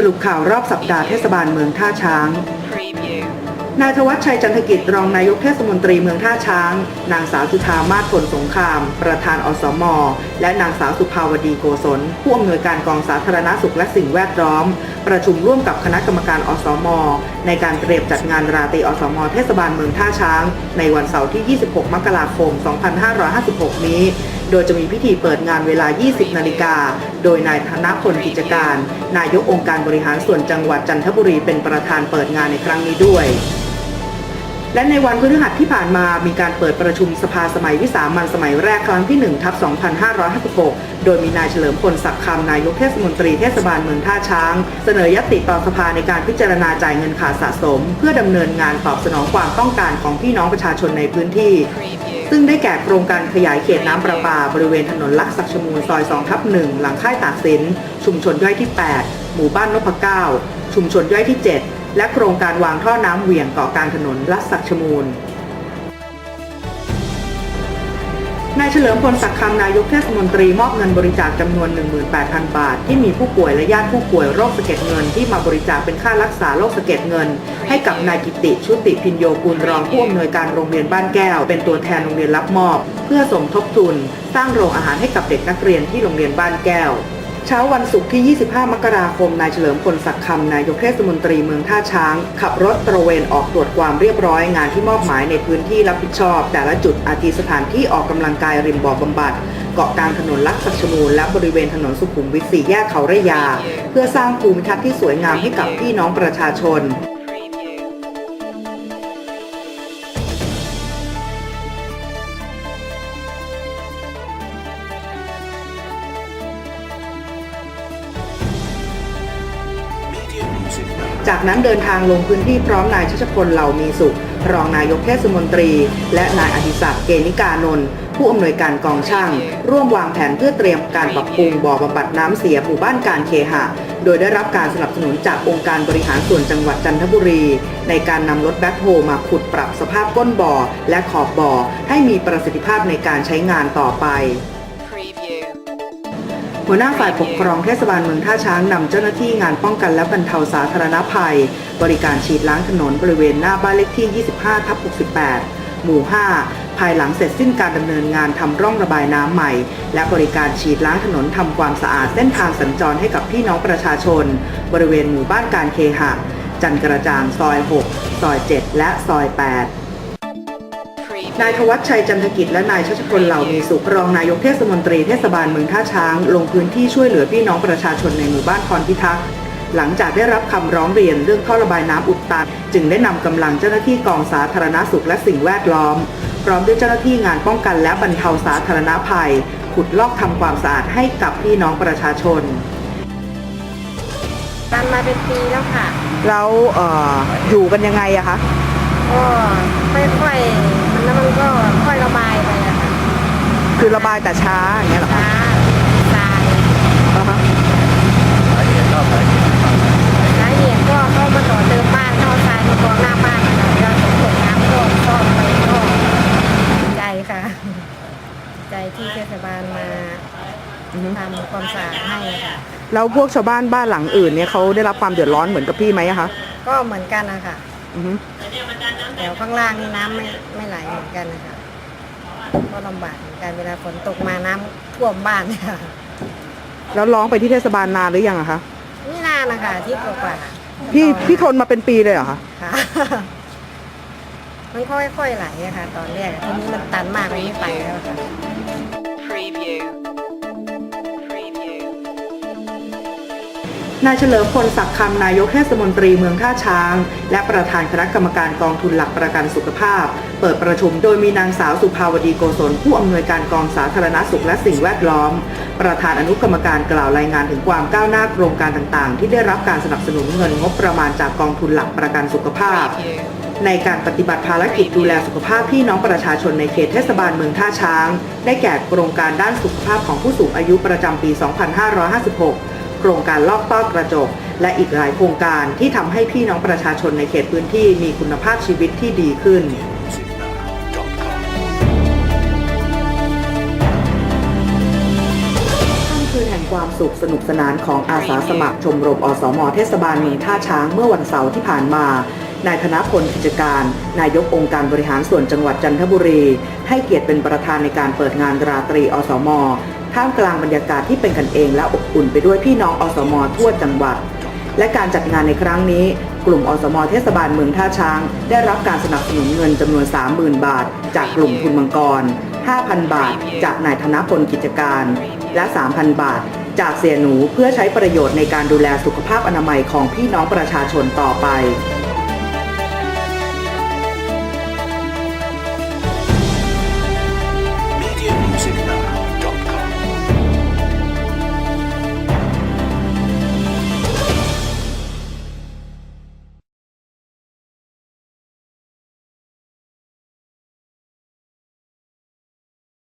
สรุปข่าวรอบสัปดาห์เทศบาลเมืองท่าช้าง Preview. นายธวัชชัยจันทกิจรองนายกเทศมนตรีเมืองท่าช้าง นางสาวจุธามาศผลสงคราม ประธานอสม และนางสาวสุภาวดีโกศล ผู้อำนวยการกองสาธารณสุขและสิ่งแวดล้อม ประชุมร่วมกับคณะกรรมการอสม ในการเตรียมจัดงานราตรีอสม เทศบาลเมืองท่าช้าง ในวันเสาร์ที่ 26 มกราคม 2556 นี้ โดยจะมีพิธีเปิดงานเวลา 20 นาฬิกา โดยนายธนพลกิจการ นายกองค์การบริหารส่วนจังหวัดจันทบุรีเป็นประธานเปิดงานในครั้งนี้ด้วยและในวันพฤหัสที่ผ่านมามีการเปิดประชุมสภาสมัยวิสามันสมัยแรกครั้งที่1ทับ2556 โดยมีนายเฉลิมพลศักดิ์คำนายกเทศมนตรีเทศบาลเมืองท่าช้าง เสนอยติต่อสภาในการพิจารณาจ่ายเงินขาดสะสม เพื่อดำเนินงานตอบสนองความต้องการของพี่น้องประชาชนในพื้นที่ ซึ่งได้แก่โครงการขยายเขตน้ำประปา บริเวณถนนลักษักชมูลซอย2ทับ1หลังค่ายตากสิน ชุมชนย่อยที่ 8 หมู่บ้านนพเก้าชุมชนย่อยที่ 7 และโครงการวางท่อน้ำเหวี่ยงเกาะกลางถนนลักษักชมูล นายเฉลิมพลศักดิ์คำนายกเทศมนตรีมอบเงินบริจาคจำนวน 18,000 บาท ที่มีผู้ป่วยและญาติผู้ป่วยโรคสะเก็ดเงินที่มาบริจาคเป็นค่ารักษาโรคสะเก็ดเงิน ให้กับนายกิติชุติพินโยกุลรองผู้อำนวยการโรงเรียนบ้านแก้ว เป็นตัวแทนโรงเรียนรับมอบ เพื่อสมทบทุน สร้างโรงอาหารให้กับเด็กนักเรียนที่โรงเรียนบ้านแก้ว เช้าวันศุกร์ที่ 25 มกราคม นายเฉลิมพลศักดิ์คำนายกเทศมนตรีเมืองท่าช้าง ขับรถตระเวนออกตรวจความเรียบร้อยงานที่มอบหมายในพื้นที่รับผิดชอบ แต่ละจุดอาทิสถานที่ออกกำลังกายริมบ่อบำบัดเกาะกลางถนนลักษักชมูลและบริเวณถนนสุขุมวิทสี่แยกเขาระยา เพื่อสร้างภูมิทัศน์ที่สวยงามให้กับพี่น้องประชาชน จากนั้นเดินทางลงพื้นที่พร้อมนายชัชพลเหล่ามีสุข รองนายกเทศมนตรี และนายอดิศักดิ์เกณิกานนท์ผู้อำนวยการกองช่าง ร่วมวางแผนเพื่อเตรียมการปรับปรุงบ่อบำบัดน้ำเสียหมู่บ้านการเคหะ โดยได้รับการสนับสนุนจากองค์การบริหารส่วนจังหวัดจันทบุรี ในการนำรถแบ็คโฮมาขุดปรับสภาพก้นบ่อและขอบบ่อให้มีประสิทธิภาพในการใช้งานต่อไป หัวหน้าฝ่ายปกครองเทศบาลเมืองท่าช้างนำเจ้าหน้าที่งานป้องกันและบรรเทาสาธารณภัย บริการฉีดล้างถนนบริเวณหน้าบ้านเลขที่ 25ทับ68 หมู่ 5 ภายหลังเสร็จสิ้นการดำเนินงานทำร่องระบายน้ำใหม่ และบริการฉีดล้างถนนทำความสะอาดเส้นทางสัญจรให้กับพี่น้องประชาชน บริเวณหมู่บ้านการเคหะ จันกระจ่างซอย 6 ซอย 7 และซอย 8 นายธ Preview. วัชชัยจันทกิจและนายชัชพลเหล่ามีสุขรองนายกเทศมนตรีเทศบาลเมืองท่าช้าง ลงพื้นที่ช่วยเหลือพี่น้องประชาชนในหมู่บ้านพรพิทักษ์หลังจากได้รับคำร้องเรียนเรื่องท่อระบายน้ำอุดตัน จึงได้นำกำลังเจ้าหน้าที่กองสาธารณสุขและสิ่งแวดล้อม พร้อมด้วยเจ้าหน้าที่งานป้องกันและบรรเทาสาธารณภัย ขุดลอกทำความสะอาดให้กับพี่น้องประชาชนทำมาเป็นปีแล้วค่ะ แล้วอยู่กันยังไงอะคะก็ค่อยๆ มันแล้วมันก็ค่อยระบายไปอะค่ะคือระบายแต่ช้าอย่างเงี้ยหรอช้าทรายสาเหตุก็เข้ามาต่อเติมบ้านเข้าทรายมากองหน้าบ้านนะคะเวลาฝนตกน้ำก็ซ่อมไปก็ดีใจค่ะดีใจที่เทศบาลมาทำความสะอาดให้ค่ะ แล้วพวกชาวบ้านบ้านหลังอื่นเนี่ยเขาได้รับความเดือดร้อนเหมือนกับพี่ไหมอะคะก็เหมือนกันนะคะอือฮึ แถวข้างล่างนี่น้ำไม่ไม่ไหลเหมือนกันนะคะก็ลำบากเหมือนกันเวลาฝนตกมาน้ำท่วมบ้านค่ะ แล้วร้องไปที่เทศบาลนานหรือยังอะคะไม่นานนะคะอาที่กว่าๆพี่พี่ทนมาเป็นปีเลยเหรอคะ ค่ะ มันค่อยๆไหลอะค่ะ ตอนแรกอะทีนี้มันตันมากมันไม่ไปแล้วค่ะ Preview. Preview. นายเฉลิมพลศักดิ์คำนายกเทศมนตรีเมืองท่าช้าง และประธานคณะกรรมการกองทุนหลักประกันสุขภาพ เปิดประชุมโดยมีนางสาวสุภาวดีโกศลผู้อำนวยการกองสาธารณสุขและสิ่งแวดล้อม ประธานอนุกรรมการกล่าวรายงานถึงความก้าวหน้าโครงการต่างๆ ที่ได้รับการสนับสนุนเงินงบประมาณจากกองทุนหลักประกันสุขภาพ ในการปฏิบัติภารกิจดูแลสุขภาพพี่น้องประชาชนในเขตเทศบาลเมืองท่าช้าง ได้แก่โครงการด้านสุขภาพของผู้สูงอายุประจำปี 2556 โครงการลอกต้อกระจก และอีกหลายโครงการที่ทำให้พี่น้องประชาชนในเขตพื้นที่มีคุณภาพชีวิตที่ดีขึ้นค่คืนแห่งความสุขสนุกสนานของอาสาสมัครชมรมอสมเทศบาลเมืองท่าช้างเมื่อวันเสาร์ที่ผ่านมา นายธนพลกิจการ นายกองค์การบริหารส่วนจังหวัดจันทบุรี ให้เกียรติเป็นประธานในการเปิดงานราตรีอสม ท่ามกลางบรรยากาศที่เป็นกันเองและอบอุ่นไปด้วยพี่น้องอสมทั่วจังหวัด และการจัดงานในครั้งนี้ กลุ่มอสมเทศบาลเมืองท่าช้าง ได้รับการสนับสนุนเงินจำนวน 30,000 บาท จากกลุ่มทุนมังกร 5,000 บาท จากนายธนพลกิจการ และ 3,000 บาท จากเสียหนูเพื่อใช้ประโยชน์ในการดูแลสุขภาพอนามัยของพี่น้องประชาชนต่อไป